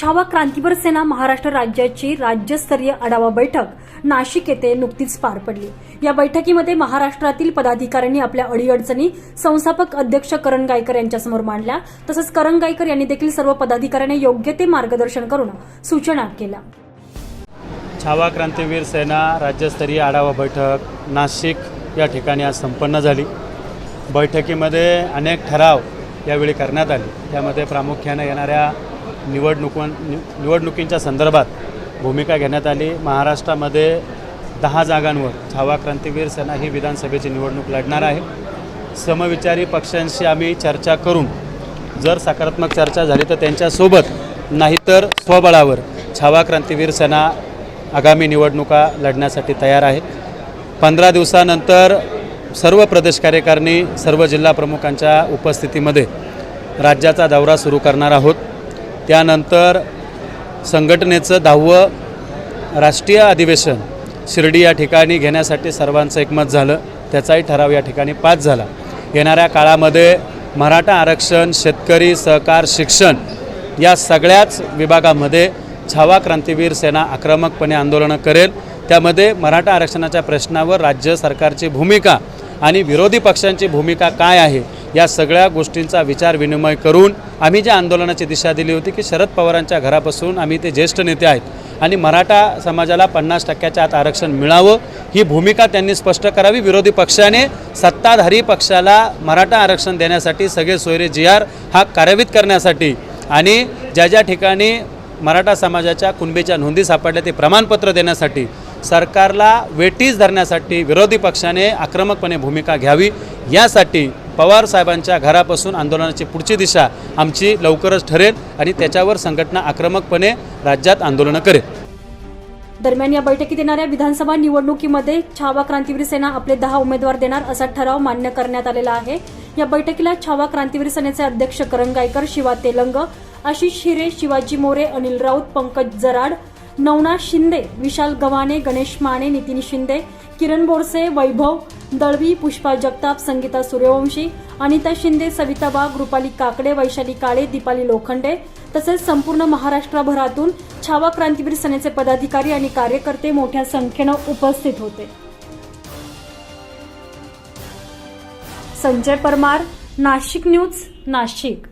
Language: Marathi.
छावा क्रांतीपर सेना महाराष्ट्र राज्याची राज्यस्तरीय आढावा बैठक नाशिक येथे नुकतीच पार पडली. या बैठकीमध्ये महाराष्ट्रातील पदाधिकाऱ्यांनी आपल्या अडीअडचणी संस्थापक अध्यक्ष करण गायकर यांच्यासमोर मांडल्या. तसंच करण गायकर यांनी देखील सर्व पदाधिकाऱ्यांना योग्य ते मार्गदर्शन करून सूचना केल्या. छावा क्रांतीवीर सेना राज्यस्तरीय आढावा बैठक नाशिक या ठिकाणी आज संपन्न झाली. बैठकीमध्ये अनेक ठराव यावेळी करण्यात आले. त्यामध्ये प्रामुख्याने येणाऱ्या निवडणुक निवडणुकींच्या संदर्भात भूमिका घेण्यात आली. महाराष्ट्रामध्ये दहा जागांवर छावा क्रांतीवीर सेना ही विधानसभेची निवडणूक लढणार आहे. समविचारी पक्षांशी आम्ही चर्चा करून जर सकारात्मक चर्चा झाली तर त्यांच्यासोबत नाहीतर स्वबळावर छावा क्रांतीवीर सेना आगामी निवडणुका लढण्यासाठी तयार आहे. पंधरा दिवसानंतर सर्व प्रदेश कार्यकारिणी सर्व जिल्हा प्रमुखांच्या उपस्थितीमध्ये राज्याचा दौरा सुरू करणार आहोत. त्यानंतर संघटनेचं दहावं राष्ट्रीय अधिवेशन शिर्डी या ठिकाणी घेण्यासाठी सर्वांचं एकमत झालं. त्याचाही ठराव या ठिकाणी पास झाला. येणाऱ्या काळामध्ये मराठा आरक्षण शेतकरी सहकार शिक्षण या सगळ्याच विभागामध्ये छावा क्रांतीवीर सेना आक्रमकपणे आंदोलनं करेल. त्यामध्ये मराठा आरक्षणाच्या प्रश्नावर राज्य सरकारची भूमिका आणि विरोधी पक्षांची भूमिका काय आहे या सगळ्या गोष्टींचा विचार विनिमय करून आम्ही ज्या आंदोलनाची दिशा दिली होती की शरद पवारांच्या घरापासून आम्ही ते ज्येष्ठ नेते आहेत आणि मराठा समाजाला पन्नास टक्क्याच्या आत आरक्षण मिळावं ही भूमिका त्यांनी स्पष्ट करावी. विरोधी पक्षाने सत्ताधारी पक्षाला मराठा आरक्षण देण्यासाठी सगळे सोयरे जी आर हा कार्यान्वित करण्यासाठी आणि ज्या ज्या ठिकाणी मराठा समाजाच्या कुणबीच्या नोंदी सापडल्या ते प्रमाणपत्र देण्यासाठी सरकारला वेटीस धरण्यासाठी विरोधी पक्षाने आक्रमकपणे भूमिका घ्यावी यासाठी पवार साहेबांच्या घरापासून आंदोलनाची पुढची दिशा आमची लवकरच ठरेल आणि त्याच्यावर संघटना आक्रमकपणे राज्यात आंदोलनं करेल. दरम्यान या बैठकीत येणाऱ्या विधानसभा निवडणुकीमध्ये छावा क्रांतीवीर सेना आपले दहा उमेदवार देणार असा ठराव मान्य करण्यात आलेला आहे. या बैठकीला छावा क्रांतीवीर सेनेचे अध्यक्ष करंगायकर शिवा तेलंग आशिष हिरे शिवाजी मोरे अनिल राऊत पंकज जराड नवना शिंदे विशाल गव्हाणे गणेश माने नितीन शिंदे किरण बोरसे वैभव दळवी पुष्पा जगताप संगीता सूर्यवंशी अनिता शिंदे सविता बाग रुपाली काकडे वैशाली काळे दीपाली लोखंडे तसेच संपूर्ण महाराष्ट्रभरातून छावा क्रांतीवीर सेनेचे पदाधिकारी आणि कार्यकर्ते मोठ्या संख्येनं उपस्थित होते. संजय परमार नाशिक न्यूज नाशिक.